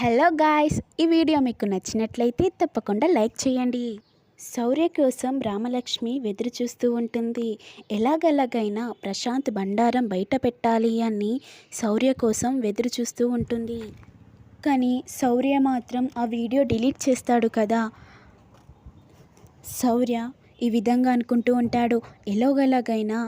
Hello guys ఈ video మీకు నచ్చినట్లయితే తప్పకుండా లైక్ చేయండి. శౌర్య కోసం రామలక్ష్మి వెదురు చూస్తూ ఉంటుంది. ఎలాగెలాగైనా ప్రశాంత్ బండారం బయట పెట్టాలి అని శౌర్య కోసం వెదురు చూస్తూ ఉంటుంది. కానీ శౌర్య మాత్రం ఆ వీడియో డిలీట్ చేస్తాడు కదా. శౌర్య ఈ విధంగా అనుకుంటూ ఉంటాడు. ఎలాగలాగైనా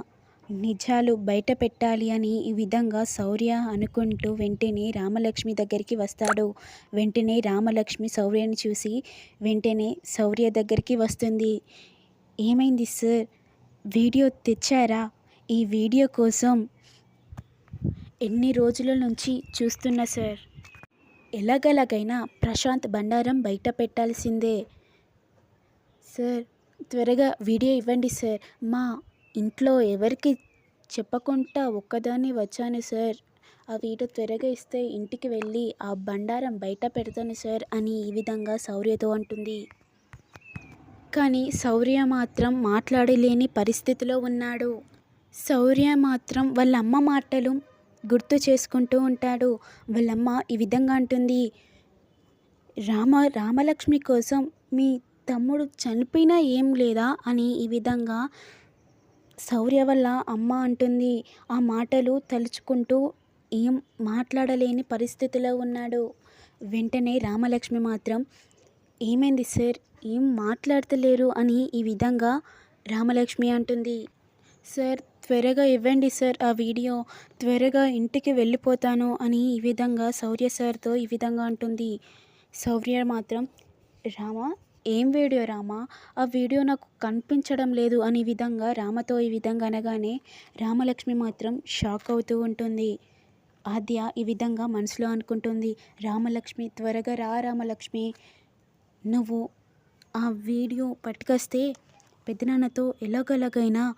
నిజాలు బయట పెట్టాలి అని ఈ విధంగా శౌర్య అనుకుంటూ వెంటనే రామలక్ష్మి దగ్గరికి వస్తాడు. వెంటనే రామలక్ష్మి శౌర్యని చూసి వెంటనే శౌర్య దగ్గరికి వస్తుంది. ఏమైంది సార్? వీడియో తెచ్చారా? ఈ వీడియో కోసం ఎన్ని రోజుల నుంచి చూస్తున్నా సార్? ఎలాగలాగైనా ప్రశాంత్ బండారం బయట పెట్టాల్సిందే. సార్ త్వరగా వీడియో ఇవ్వండి సార్. మా ఇంట్లో ఎవరికి చెప్పకుండా ఒక్కదాన్ని వచ్చాను సార్. ఆ ఇటు త్వరగా ఇస్తే ఇంటికి వెళ్ళి ఆ బండారం బయట పెడతాను సార్ అని ఈ విధంగా శౌర్యతో అంటుంది. కానీ శౌర్య మాత్రం మాట్లాడలేని పరిస్థితిలో ఉన్నాడు. శౌర్య మాత్రం వాళ్ళ అమ్మ మాటలు గుర్తు చేసుకుంటూ ఉంటాడు. వాళ్ళమ్మ ఈ విధంగా అంటుంది రామ రామలక్ష్మి కోసం మీ తమ్ముడు చనిపోయినా ఏం లేదా? అని ఈ విధంగా శౌర్య వల్ల అమ్మ అంటుంది. ఆ మాటలు తలుచుకుంటూ ఏం మాట్లాడలేని పరిస్థితిలో ఉన్నాడు. వెంటనే రామలక్ష్మి మాత్రం ఏమైంది సార్? ఏం మాట్లాడతలేరు? అని ఈ విధంగా రామలక్ష్మి అంటుంది. సార్ త్వరగా ఇవ్వండి సార్ ఆ వీడియో. త్వరగా ఇంటికి వెళ్ళిపోతాను అని ఈ విధంగా శౌర్య సార్తో ఈ విధంగా అంటుంది. శౌర్య మాత్రం రామ ఏం వీడియో రామ? ఆ వీడియో నాకు కనిపించడం లేదు అనే విధంగా రామతో ఈ విధంగా అనగానే రామలక్ష్మి మాత్రం షాక్ అవుతూ ఉంటుంది. ఆద్య ఈ విధంగా మనసులో అనుకుంటుంది. రామలక్ష్మి త్వరగా రా రామలక్ష్మి. నువ్వు ఆ వీడియో పట్టుకొస్తే పెద్దనాన్నతో ఎలాగలాగైనా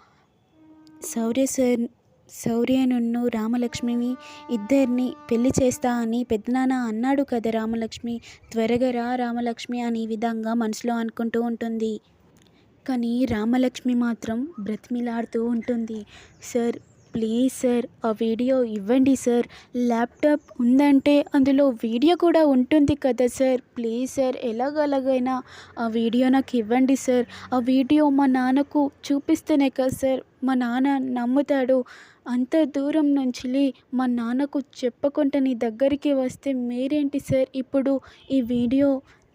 సౌర్య సార్ శౌర్యనున్ను రామలక్ష్మిని ఇద్దరిని పెళ్ళి చేస్తా అని పెద్దనాన్న అన్నాడు కదా రామలక్ష్మి. త్వరగా రా రామలక్ష్మి అని విధంగా మనసులో అనుకుంటూ ఉంటుంది. కానీ రామలక్ష్మి మాత్రం బ్రతిమిలాడుతూ ఉంటుంది. సార్ ప్లీజ్ సార్ ఆ వీడియో ఇవ్వండి సార్. ల్యాప్టాప్ ఉందంటే అందులో వీడియో కూడా ఉంటుంది కదా సార్. ప్లీజ్ సార్ ఎలాగలాగైనా ఆ వీడియో నాకు ఇవ్వండి సార్. ఆ వీడియో మా నాన్నకు చూపిస్తేనే కదా సార్. మా నాన్న నమ్ముతాడు. అంత దూరం నుంచి మా నాన్నకు చెప్పకుండా నీ దగ్గరికి వస్తే మీరేంటి సార్ ఇప్పుడు ఈ వీడియో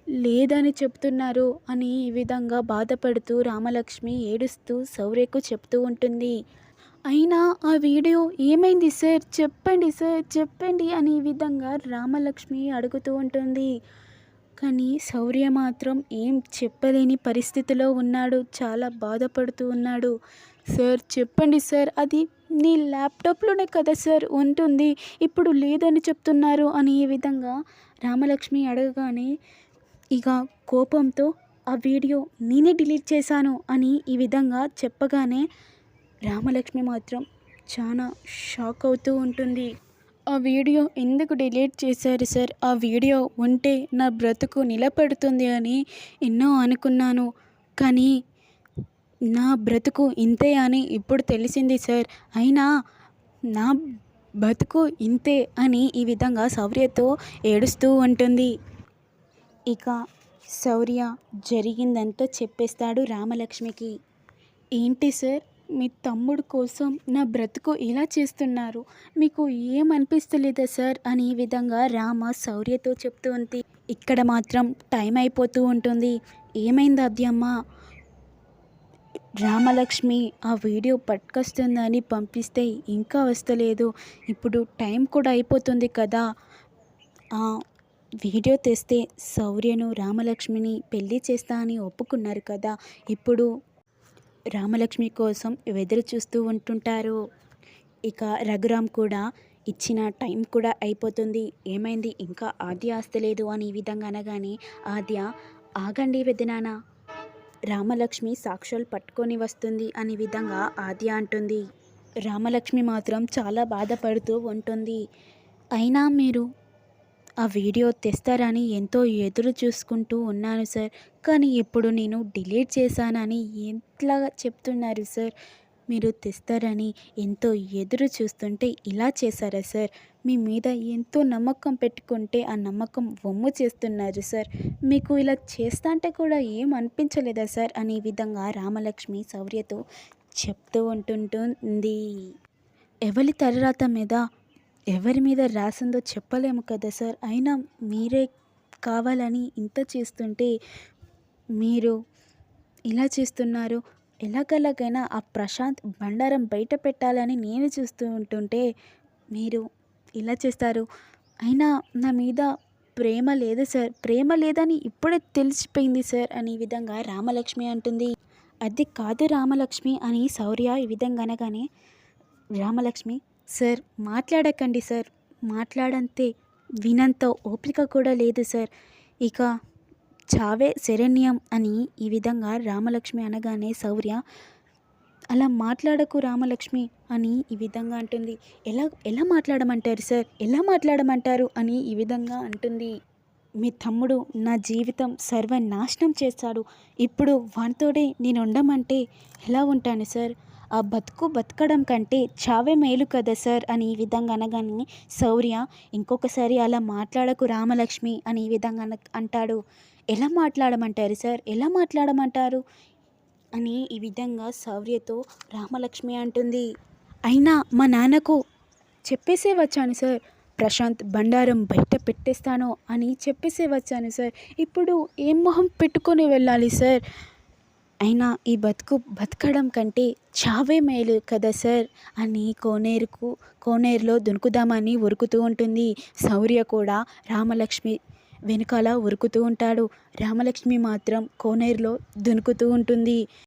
లేదని చెప్తున్నారు అని ఈ విధంగా బాధపడుతూ రామలక్ష్మి ఏడుస్తూ సౌర్యకు చెప్తూ ఉంటుంది. అయినా ఆ వీడియో ఏమైంది సార్? చెప్పండి సార్ చెప్పండి అని ఈ విధంగా రామలక్ష్మి అడుగుతూ ఉంటుంది. కానీ శౌర్య మాత్రం ఏం చెప్పలేని పరిస్థితిలో ఉన్నాడు. చాలా బాధపడుతూ ఉన్నాడు. సార్ చెప్పండి సార్ అది నీ ల్యాప్టాప్లోనే కదా సార్ ఉంటుంది. ఇప్పుడు లేదని చెప్తున్నారు అని ఈ విధంగా రామలక్ష్మి అడగగానే ఇక కోపంతో ఆ వీడియో నేనే డిలీట్ చేశాను అని ఈ విధంగా చెప్పగానే రామలక్ష్మి మాత్రం చాలా షాక్ అవుతూ ఉంటుంది. ఆ వీడియో ఎందుకు డిలీట్ చేశారు సార్? ఆ వీడియో ఉంటే నా బ్రతుకు నిలబడుతుంది అని ఎన్నో అనుకున్నాను. కానీ నా బ్రతుకు ఇంతే అని ఇప్పుడు తెలిసింది సార్. అయినా నా బతుకు ఇంతే అని ఈ విధంగా శౌర్యతో ఏడుస్తూ ఉంటుంది. ఇక శౌర్య జరిగిందంతా చెప్పేస్తాడు రామలక్ష్మికి. ఏంటి సార్? మీ తమ్ముడు కోసం నా బ్రతుకు ఇలా చేస్తున్నారు. మీకు ఏమనిపిస్తలేదా సార్? అని ఈ విధంగా రామ శౌర్యతో చెప్తూ ఉంది. ఇక్కడ మాత్రం టైం అయిపోతూ ఉంటుంది. ఏమైంది అద్యమ్మ? రామలక్ష్మి ఆ వీడియో పట్టుకొస్తుందని పంపిస్తే ఇంకా వస్తలేదు. ఇప్పుడు టైం కూడా అయిపోతుంది కదా. ఆ వీడియో తెస్తే శౌర్యను రామలక్ష్మిని పెళ్ళి చేస్తా అని ఒప్పుకున్నారు కదా. ఇప్పుడు రామలక్ష్మి కోసం ఎదురు చూస్తూ ఉంటుంటారు. ఇక రఘురామ్ కూడా ఇచ్చిన టైం కూడా అయిపోతుంది. ఏమైంది? ఇంకా ఆద్య ఆస్తలేదు అని ఈ విధంగా అనగానే ఆద్య ఆగండి వెదినాన రామలక్ష్మి సాక్ష్యాలు పట్టుకొని వస్తుంది అనే విధంగా ఆద్య అంటుంది. రామలక్ష్మి మాత్రం చాలా బాధపడుతూ ఉంటుంది. అయినా మీరు ఆ వీడియో తెస్తారని ఎంతో ఎదురు చూసుకుంటూ ఉన్నాను సార్. కానీ ఇప్పుడు నేను డిలీట్ చేశానని ఎట్లా చెప్తున్నారు సార్? మీరు తెస్తారని ఎంతో ఎదురు చూస్తుంటే ఇలా చేశారా సార్? మీ మీద ఎంతో నమ్మకం పెట్టుకుంటే ఆ నమ్మకం వమ్ము చేస్తున్నారు సార్. మీకు ఇలా చేస్తా అంటే కూడా ఏం అనిపించలేదా సార్? అనే విధంగా రామలక్ష్మి శౌర్యతో చెప్తూ ఉంటుంటుంది. ఎవరి తర్వాత మీద ఎవరి మీద రాసిందో చెప్పలేము కదా సార్. అయినా మీరే కావాలని ఇంత చేస్తుంటే మీరు ఇలా చేస్తున్నారు. ఎలాగలాగైనా ఆ ప్రశాంత్ బండారం బయట పెట్టాలని నేను చూస్తూ ఉంటుంటే మీరు ఇలా చేస్తారు. అయినా నా మీద ప్రేమ లేదు సార్. ప్రేమ లేదని ఇప్పుడే తెలిసిపోయింది సార్ అనే విధంగా రామలక్ష్మి అంటుంది. అది కాదు రామలక్ష్మి అని శౌర్య ఈ విధంగా అనగానే రామలక్ష్మి సార్ మాట్లాడకండి సార్. మాట్లాడంతే వినంత ఓపిక కూడా లేదు సార్. ఇక చావే శరణ్యం అని ఈ విధంగా రామలక్ష్మి అనగానే శౌర్య అలా మాట్లాడకు రామలక్ష్మి అని ఈ విధంగా అంటుంది. ఎలా ఎలా మాట్లాడమంటారు సార్? ఎలా మాట్లాడమంటారు? అని ఈ విధంగా అంటుంది. మీ తమ్ముడు నా జీవితం సర్వనాశనం చేశాడు. ఇప్పుడు వానితోడే నేను ఉండమంటే ఎలా ఉంటాను సార్? ఆ బతుకు బతకడం కంటే చావే మేలు కదా సార్? అని ఈ విధంగా అనగానే శౌర్య ఇంకొకసారి అలా మాట్లాడకు రామలక్ష్మి అని ఈ విధంగా అన అంటాడు. ఎలా మాట్లాడమంటారు సార్? ఎలా మాట్లాడమంటారు? అని ఈ విధంగా శౌర్యతో రామలక్ష్మి అంటుంది. అయినా మా నాన్నకు చెప్పేసే వచ్చాను సార్. ప్రశాంత్ బండారం బయట పెట్టేస్తాను అని చెప్పేసే వచ్చాను సార్. ఇప్పుడు ఏం మొహం పెట్టుకొని వెళ్ళాలి సార్? అయినా ఈ బతుకు బతకడం కంటే చావే మేలు కదా సార్? అని కోనేరుకు కోనేరులో దునుకుదామని ఉరుకుతూ ఉంటుంది. శౌర్య కూడా రామలక్ష్మి వెనకాల ఉరుకుతూ ఉంటాడు. రామలక్ష్మి మాత్రం కోనేరులో దునుకుతూ ఉంటుంది.